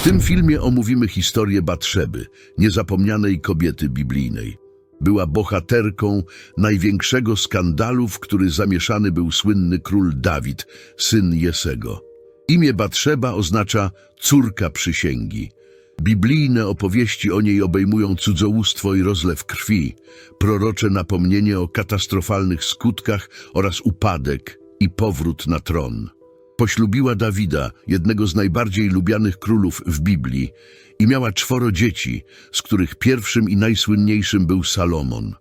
W tym filmie omówimy historię Batrzeby, niezapomnianej kobiety biblijnej. Była bohaterką największego skandalu, w który zamieszany był słynny król Dawid, syn Jesego. Imię Batrzeba oznacza córka przysięgi. Biblijne opowieści o niej obejmują cudzołóstwo i rozlew krwi, prorocze napomnienie o katastrofalnych skutkach oraz upadek i powrót na tron. Poślubiła Dawida, jednego z najbardziej lubianych królów w Biblii, i miała czworo dzieci, z których pierwszym i najsłynniejszym był Salomon.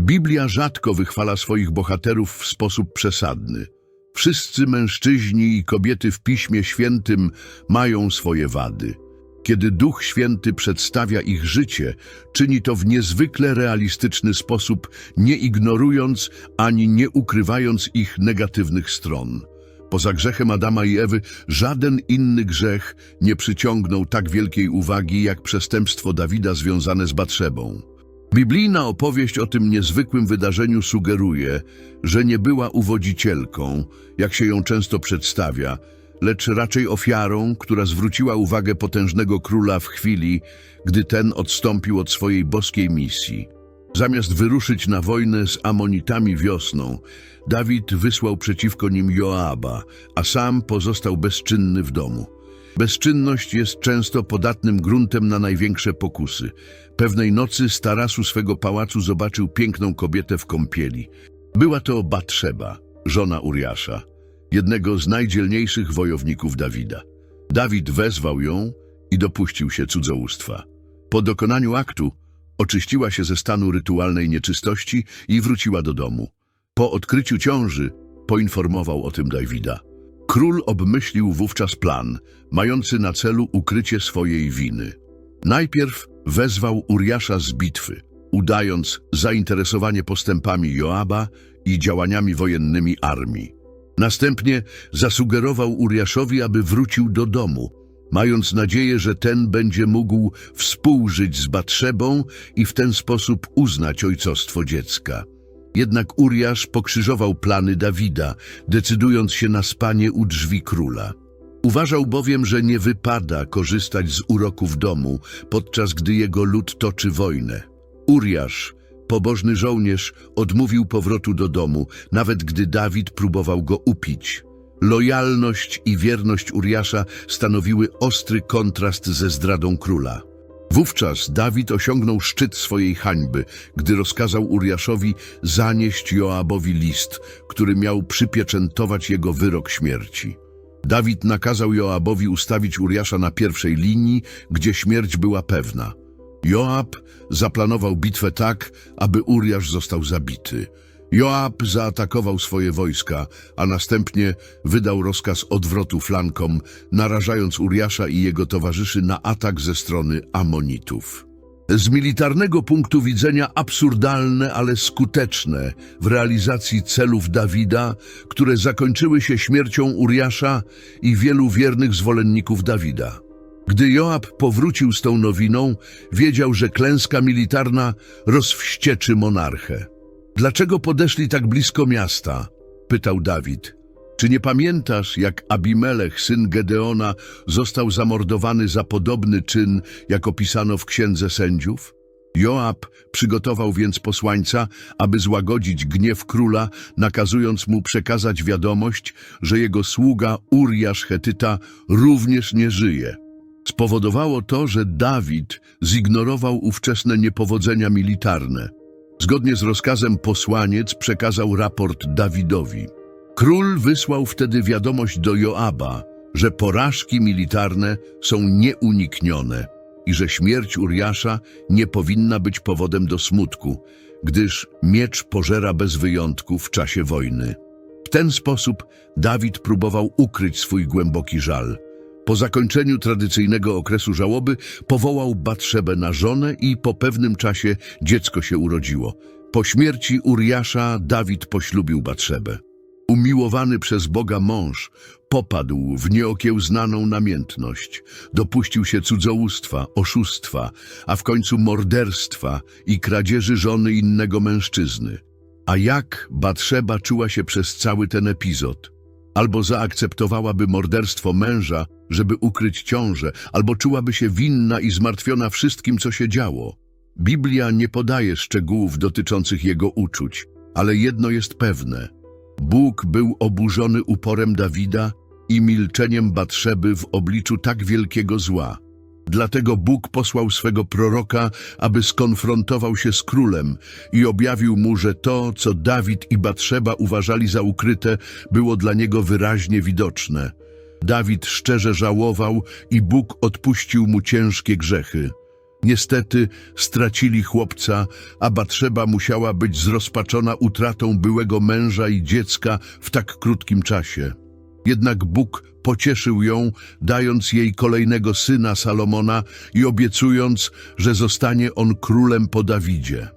Biblia rzadko wychwala swoich bohaterów w sposób przesadny. Wszyscy mężczyźni i kobiety w Piśmie Świętym mają swoje wady. Kiedy Duch Święty przedstawia ich życie, czyni to w niezwykle realistyczny sposób, nie ignorując ani nie ukrywając ich negatywnych stron. Poza grzechem Adama i Ewy żaden inny grzech nie przyciągnął tak wielkiej uwagi jak przestępstwo Dawida związane z Batrzebą. Biblijna opowieść o tym niezwykłym wydarzeniu sugeruje, że nie była uwodzicielką, jak się ją często przedstawia, lecz raczej ofiarą, która zwróciła uwagę potężnego króla w chwili, gdy ten odstąpił od swojej boskiej misji. Zamiast wyruszyć na wojnę z Amonitami wiosną, Dawid wysłał przeciwko nim Joaba, a sam pozostał bezczynny w domu. Bezczynność jest często podatnym gruntem na największe pokusy. Pewnej nocy z tarasu swego pałacu zobaczył piękną kobietę w kąpieli. Była to Batrzeba, żona Uriasza, jednego z najdzielniejszych wojowników Dawida. Dawid wezwał ją i dopuścił się cudzołóstwa. Po dokonaniu aktu oczyściła się ze stanu rytualnej nieczystości i wróciła do domu. Po odkryciu ciąży poinformował o tym Dawida. Król obmyślił wówczas plan, mający na celu ukrycie swojej winy. Najpierw wezwał Uriasza z bitwy, udając zainteresowanie postępami Joaba i działaniami wojennymi armii. Następnie zasugerował Uriaszowi, aby wrócił do domu, mając nadzieję, że ten będzie mógł współżyć z Batrzebą i w ten sposób uznać ojcostwo dziecka. Jednak Uriasz pokrzyżował plany Dawida, decydując się na spanie u drzwi króla. Uważał bowiem, że nie wypada korzystać z uroków domu, podczas gdy jego lud toczy wojnę. Uriasz, pobożny żołnierz, odmówił powrotu do domu, nawet gdy Dawid próbował go upić. Lojalność i wierność Uriasza stanowiły ostry kontrast ze zdradą króla. Wówczas Dawid osiągnął szczyt swojej hańby, gdy rozkazał Uriaszowi zanieść Joabowi list, który miał przypieczętować jego wyrok śmierci. Dawid nakazał Joabowi ustawić Uriasza na pierwszej linii, gdzie śmierć była pewna. Joab zaplanował bitwę tak, aby Uriasz został zabity. Joab zaatakował swoje wojska, a następnie wydał rozkaz odwrotu flankom, narażając Uriasza i jego towarzyszy na atak ze strony Amonitów. Z militarnego punktu widzenia absurdalne, ale skuteczne w realizacji celów Dawida, które zakończyły się śmiercią Uriasza i wielu wiernych zwolenników Dawida. Gdy Joab powrócił z tą nowiną, wiedział, że klęska militarna rozwścieczy monarchę. Dlaczego podeszli tak blisko miasta? pytał Dawid. Czy nie pamiętasz, jak Abimelech, syn Gedeona, został zamordowany za podobny czyn, jak opisano w Księdze Sędziów? Joab przygotował więc posłańca, aby złagodzić gniew króla, nakazując mu przekazać wiadomość, że jego sługa Uriasz Hetyta również nie żyje. Spowodowało to, że Dawid zignorował ówczesne niepowodzenia militarne. Zgodnie z rozkazem posłaniec przekazał raport Dawidowi. Król wysłał wtedy wiadomość do Joaba, że porażki militarne są nieuniknione i że śmierć Uriasza nie powinna być powodem do smutku, gdyż miecz pożera bez wyjątku w czasie wojny. W ten sposób Dawid próbował ukryć swój głęboki żal. Po zakończeniu tradycyjnego okresu żałoby powołał Batrzebę na żonę i po pewnym czasie dziecko się urodziło. Po śmierci Uriasza Dawid poślubił Batrzebę. Umiłowany przez Boga mąż popadł w nieokiełznaną namiętność. Dopuścił się cudzołóstwa, oszustwa, a w końcu morderstwa i kradzieży żony innego mężczyzny. A jak Batrzeba czuła się przez cały ten epizod? Albo zaakceptowałaby morderstwo męża, żeby ukryć ciążę, albo czułaby się winna i zmartwiona wszystkim, co się działo. Biblia nie podaje szczegółów dotyczących jego uczuć, ale jedno jest pewne. Bóg był oburzony uporem Dawida i milczeniem Batrzeby w obliczu tak wielkiego zła. Dlatego Bóg posłał swego proroka, aby skonfrontował się z królem i objawił mu, że to, co Dawid i Batrzeba uważali za ukryte, było dla niego wyraźnie widoczne. Dawid szczerze żałował i Bóg odpuścił mu ciężkie grzechy. Niestety stracili chłopca, a Batrzeba musiała być zrozpaczona utratą byłego męża i dziecka w tak krótkim czasie. Jednak Bóg pocieszył ją, dając jej kolejnego syna Salomona i obiecując, że zostanie on królem po Dawidzie.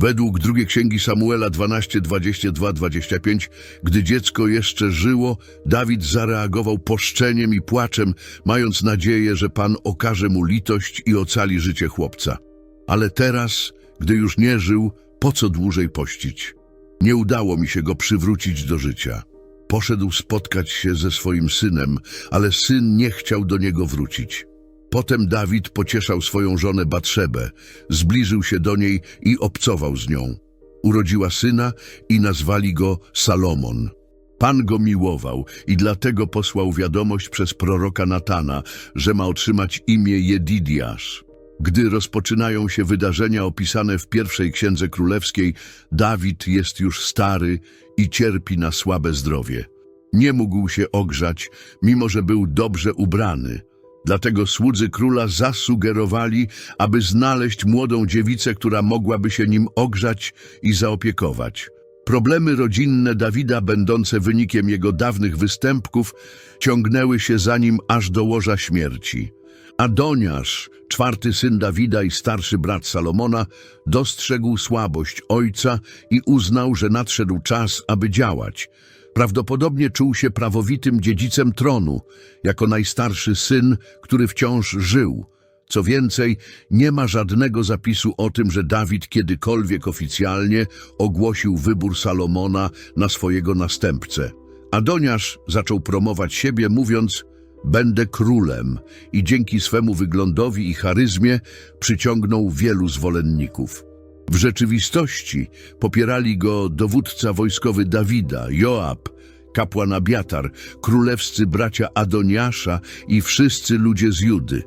Według drugiej księgi Samuela 12, 22, 25, gdy dziecko jeszcze żyło, Dawid zareagował poszczeniem i płaczem, mając nadzieję, że Pan okaże mu litość i ocali życie chłopca. Ale teraz, gdy już nie żył, po co dłużej pościć? Nie udało mi się go przywrócić do życia. Poszedł spotkać się ze swoim synem, ale syn nie chciał do niego wrócić. Potem Dawid pocieszał swoją żonę Batrzebę, zbliżył się do niej i obcował z nią. Urodziła syna i nazwali go Salomon. Pan go miłował i dlatego posłał wiadomość przez proroka Natana, że ma otrzymać imię Jedidiasz. Gdy rozpoczynają się wydarzenia opisane w pierwszej księdze królewskiej, Dawid jest już stary i cierpi na słabe zdrowie. Nie mógł się ogrzać, mimo że był dobrze ubrany. Dlatego słudzy króla zasugerowali, aby znaleźć młodą dziewicę, która mogłaby się nim ogrzać i zaopiekować. Problemy rodzinne Dawida, będące wynikiem jego dawnych występków, ciągnęły się za nim aż do łoża śmierci. Adoniasz, czwarty syn Dawida i starszy brat Salomona, dostrzegł słabość ojca i uznał, że nadszedł czas, aby działać. Prawdopodobnie czuł się prawowitym dziedzicem tronu, jako najstarszy syn, który wciąż żył. Co więcej, nie ma żadnego zapisu o tym, że Dawid kiedykolwiek oficjalnie ogłosił wybór Salomona na swojego następcę. Adoniasz zaczął promować siebie, mówiąc Będę królem i dzięki swemu wyglądowi i charyzmie przyciągnął wielu zwolenników. W rzeczywistości popierali go dowódca wojskowy Dawida, Joab, kapłan Abiatar, królewscy bracia Adoniasza i wszyscy ludzie z Judy.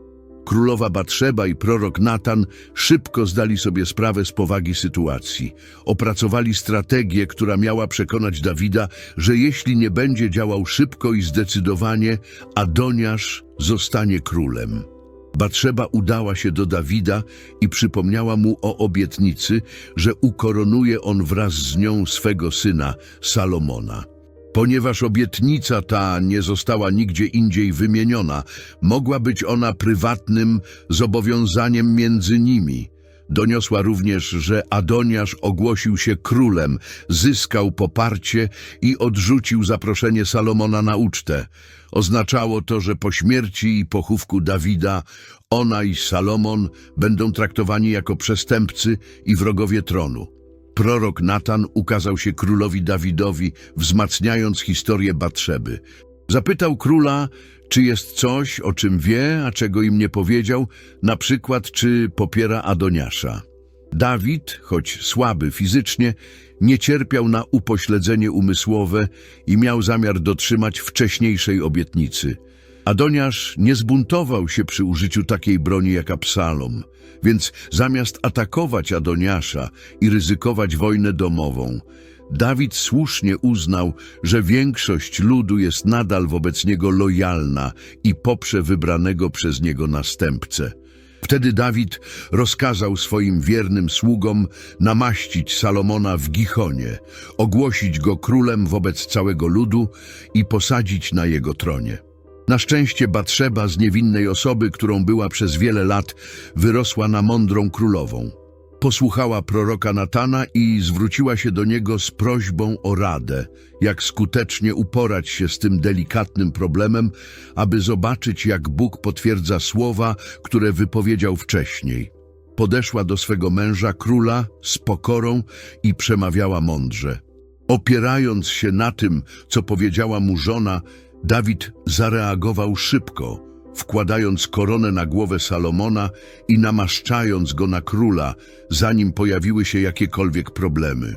Królowa Batrzeba i prorok Natan szybko zdali sobie sprawę z powagi sytuacji. Opracowali strategię, która miała przekonać Dawida, że jeśli nie będzie działał szybko i zdecydowanie, Adoniasz zostanie królem. Batrzeba udała się do Dawida i przypomniała mu o obietnicy, że ukoronuje on wraz z nią swego syna Salomona. Ponieważ obietnica ta nie została nigdzie indziej wymieniona, mogła być ona prywatnym zobowiązaniem między nimi. Doniosła również, że Adoniasz ogłosił się królem, zyskał poparcie i odrzucił zaproszenie Salomona na ucztę. Oznaczało to, że po śmierci i pochówku Dawida ona i Salomon będą traktowani jako przestępcy i wrogowie tronu. Prorok Natan ukazał się królowi Dawidowi, wzmacniając historię Batrzeby. Zapytał króla, czy jest coś, o czym wie, a czego im nie powiedział, na przykład czy popiera Adoniasza. Dawid, choć słaby fizycznie, nie cierpiał na upośledzenie umysłowe i miał zamiar dotrzymać wcześniejszej obietnicy. Adoniasz nie zbuntował się przy użyciu takiej broni jak Absalom, więc zamiast atakować Adoniasza i ryzykować wojnę domową, Dawid słusznie uznał, że większość ludu jest nadal wobec niego lojalna i poprze wybranego przez niego następcę. Wtedy Dawid rozkazał swoim wiernym sługom namaścić Salomona w Gichonie, ogłosić go królem wobec całego ludu i posadzić na jego tronie. Na szczęście Batrzeba z niewinnej osoby, którą była przez wiele lat, wyrosła na mądrą królową. Posłuchała proroka Natana i zwróciła się do niego z prośbą o radę, jak skutecznie uporać się z tym delikatnym problemem, aby zobaczyć, jak Bóg potwierdza słowa, które wypowiedział wcześniej. Podeszła do swego męża, króla, z pokorą i przemawiała mądrze. Opierając się na tym, co powiedziała mu żona, Dawid zareagował szybko, wkładając koronę na głowę Salomona i namaszczając go na króla, zanim pojawiły się jakiekolwiek problemy.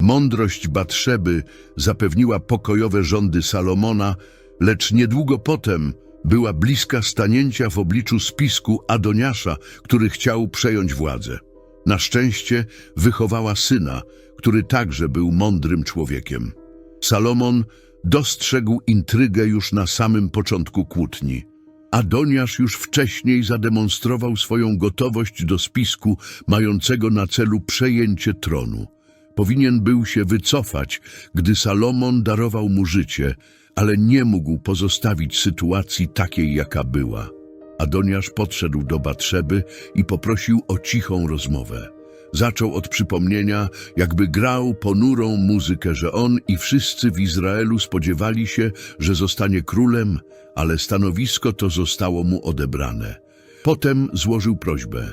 Mądrość Batrzeby zapewniła pokojowe rządy Salomona, lecz niedługo potem była bliska stanięcia w obliczu spisku Adoniasza, który chciał przejąć władzę. Na szczęście wychowała syna, który także był mądrym człowiekiem. Salomon dostrzegł intrygę już na samym początku kłótni. Adoniasz już wcześniej zademonstrował swoją gotowość do spisku mającego na celu przejęcie tronu. Powinien był się wycofać, gdy Salomon darował mu życie, ale nie mógł pozostawić sytuacji takiej, jaka była. Adoniasz podszedł do Batrzeby i poprosił o cichą rozmowę. Zaczął od przypomnienia, jakby grał ponurą muzykę, że on i wszyscy w Izraelu spodziewali się, że zostanie królem, ale stanowisko to zostało mu odebrane. Potem złożył prośbę.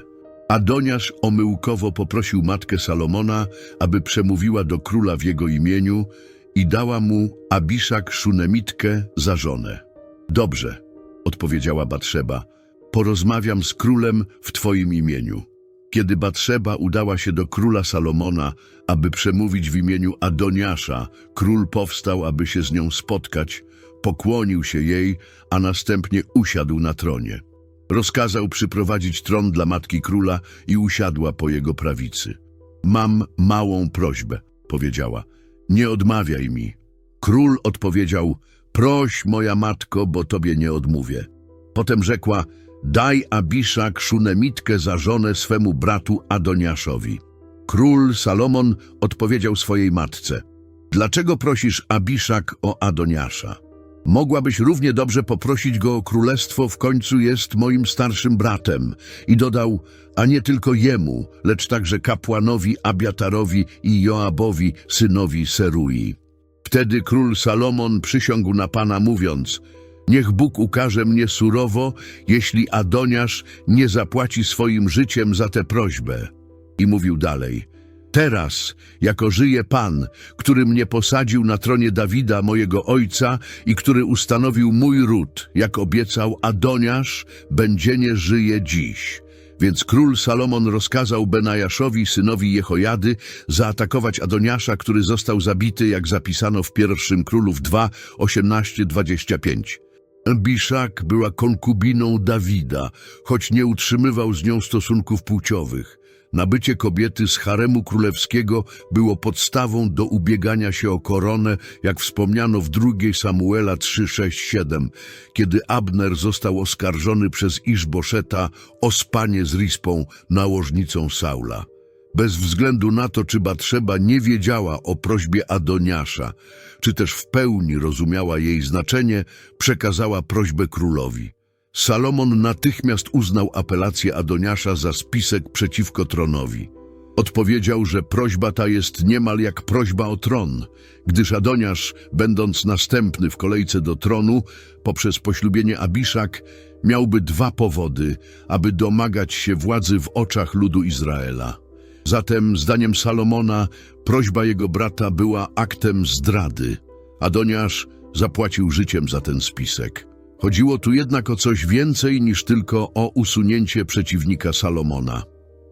Adoniasz omyłkowo poprosił matkę Salomona, aby przemówiła do króla w jego imieniu i dała mu Abiszak Szunemitkę za żonę. Dobrze, odpowiedziała Batrzeba, porozmawiam z królem w twoim imieniu. Kiedy Batrzeba udała się do króla Salomona, aby przemówić w imieniu Adoniasza, król powstał, aby się z nią spotkać, pokłonił się jej, a następnie usiadł na tronie. Rozkazał przyprowadzić tron dla matki króla i usiadła po jego prawicy. Mam małą prośbę, powiedziała. Nie odmawiaj mi. Król odpowiedział, proś moja matko, bo tobie nie odmówię. Potem rzekła, daj Abiszak szunemitkę za żonę swemu bratu Adoniaszowi. Król Salomon odpowiedział swojej matce, dlaczego prosisz Abiszak o Adoniasza? Mogłabyś równie dobrze poprosić go o królestwo, w końcu jest moim starszym bratem. I dodał, a nie tylko jemu, lecz także kapłanowi Abiatarowi i Joabowi, synowi Serui. Wtedy król Salomon przysiągł na Pana, mówiąc, niech Bóg ukaże mnie surowo, jeśli Adoniasz nie zapłaci swoim życiem za tę prośbę. I mówił dalej, Teraz, jako żyje Pan, który mnie posadził na tronie Dawida, mojego ojca, i który ustanowił mój ród, jak obiecał Adoniasz, będzie nie żyje dziś. Więc król Salomon rozkazał Benajaszowi, synowi Jehojady, zaatakować Adoniasza, który został zabity, jak zapisano w pierwszym Królów 2, 18-25. Biszak była konkubiną Dawida, choć nie utrzymywał z nią stosunków płciowych. Nabycie kobiety z haremu królewskiego było podstawą do ubiegania się o koronę, jak wspomniano w drugiej Samuela 3:6-7, kiedy Abner został oskarżony przez Iszboszeta o spanie z Rispą, nałożnicą Saula. Bez względu na to, czy Batrzeba nie wiedziała o prośbie Adoniasza, czy też w pełni rozumiała jej znaczenie, przekazała prośbę królowi. Salomon natychmiast uznał apelację Adoniasza za spisek przeciwko tronowi. Odpowiedział, że prośba ta jest niemal jak prośba o tron, gdyż Adoniasz, będąc następny w kolejce do tronu, poprzez poślubienie Abiszak, miałby dwa powody, aby domagać się władzy w oczach ludu Izraela. Zatem, zdaniem Salomona, prośba jego brata była aktem zdrady. Adoniasz zapłacił życiem za ten spisek. Chodziło tu jednak o coś więcej niż tylko o usunięcie przeciwnika Salomona.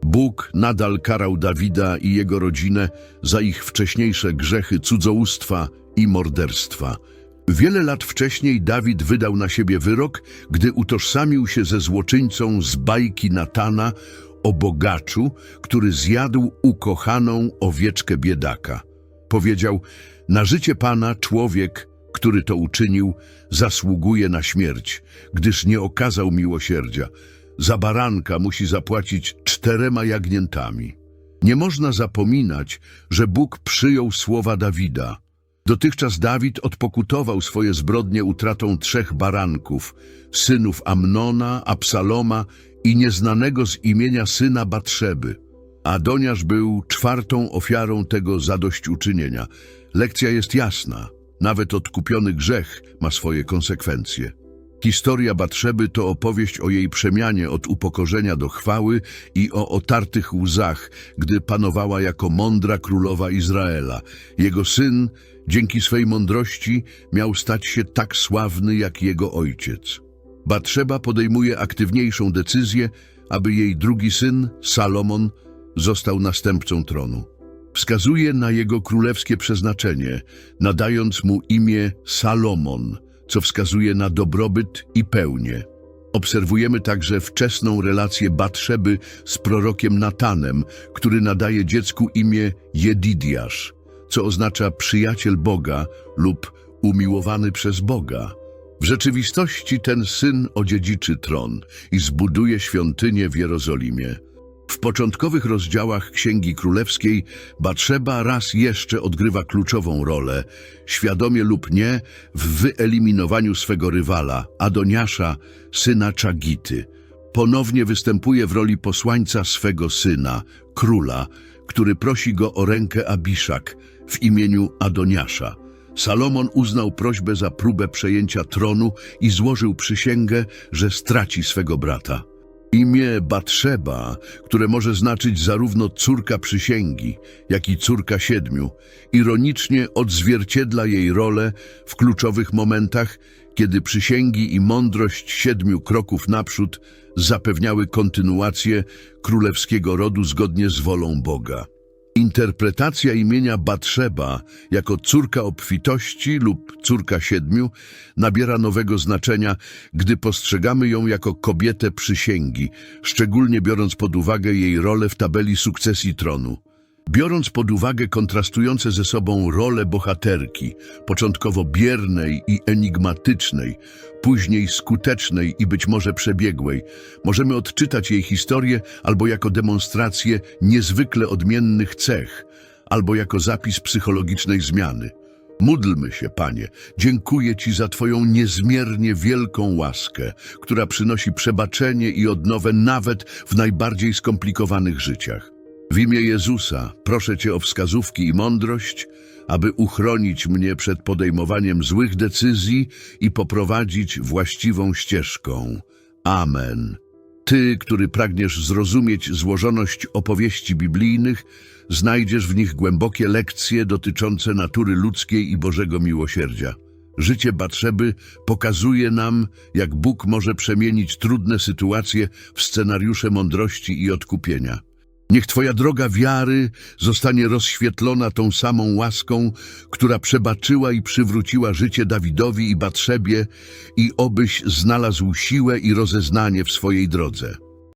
Bóg nadal karał Dawida i jego rodzinę za ich wcześniejsze grzechy cudzołóstwa i morderstwa. Wiele lat wcześniej Dawid wydał na siebie wyrok, gdy utożsamił się ze złoczyńcą z bajki Natana o bogaczu, który zjadł ukochaną owieczkę biedaka. Powiedział, na życie Pana człowiek, który to uczynił, zasługuje na śmierć, gdyż nie okazał miłosierdzia. Za baranka musi zapłacić czterema jagniętami. Nie można zapominać, że Bóg przyjął słowa Dawida. Dotychczas Dawid odpokutował swoje zbrodnie utratą trzech baranków, synów Amnona, Absaloma i nieznanego z imienia syna Batrzeby. Adoniasz był czwartą ofiarą tego zadośćuczynienia. Lekcja jest jasna. Nawet odkupiony grzech ma swoje konsekwencje. Historia Batrzeby to opowieść o jej przemianie od upokorzenia do chwały i o otartych łzach, gdy panowała jako mądra królowa Izraela. Jego syn, dzięki swej mądrości, miał stać się tak sławny jak jego ojciec. Batrzeba podejmuje aktywniejszą decyzję, aby jej drugi syn, Salomon, został następcą tronu. Wskazuje na jego królewskie przeznaczenie, nadając mu imię Salomon, co wskazuje na dobrobyt i pełnię. Obserwujemy także wczesną relację Batrzeby z prorokiem Natanem, który nadaje dziecku imię Jedidiasz, co oznacza przyjaciel Boga lub umiłowany przez Boga. W rzeczywistości ten syn odziedziczy tron i zbuduje świątynię w Jerozolimie. W początkowych rozdziałach Księgi Królewskiej Batrzeba raz jeszcze odgrywa kluczową rolę, świadomie lub nie, w wyeliminowaniu swego rywala, Adoniasza, syna Czagity. Ponownie występuje w roli posłańca swego syna, króla, który prosi go o rękę Abiszak w imieniu Adoniasza. Salomon uznał prośbę za próbę przejęcia tronu i złożył przysięgę, że straci swego brata. Imię Batrzeba, które może znaczyć zarówno córka przysięgi, jak i córka siedmiu, ironicznie odzwierciedla jej rolę w kluczowych momentach, kiedy przysięgi i mądrość siedmiu kroków naprzód zapewniały kontynuację królewskiego rodu zgodnie z wolą Boga. Interpretacja imienia Batrzeba jako córka obfitości lub córka siedmiu nabiera nowego znaczenia, gdy postrzegamy ją jako kobietę przysięgi, szczególnie biorąc pod uwagę jej rolę w tabeli sukcesji tronu. Biorąc pod uwagę kontrastujące ze sobą role bohaterki, początkowo biernej i enigmatycznej, później skutecznej i być może przebiegłej, możemy odczytać jej historię albo jako demonstrację niezwykle odmiennych cech, albo jako zapis psychologicznej zmiany. Módlmy się, Panie, dziękuję Ci za Twoją niezmiernie wielką łaskę, która przynosi przebaczenie i odnowę nawet w najbardziej skomplikowanych życiach. W imię Jezusa proszę Cię o wskazówki i mądrość, aby uchronić mnie przed podejmowaniem złych decyzji i poprowadzić właściwą ścieżką. Amen. Ty, który pragniesz zrozumieć złożoność opowieści biblijnych, znajdziesz w nich głębokie lekcje dotyczące natury ludzkiej i Bożego miłosierdzia. Życie Batrzeby pokazuje nam, jak Bóg może przemienić trudne sytuacje w scenariusze mądrości i odkupienia. Niech Twoja droga wiary zostanie rozświetlona tą samą łaską, która przebaczyła i przywróciła życie Dawidowi i Batrzebie i obyś znalazł siłę i rozeznanie w swojej drodze.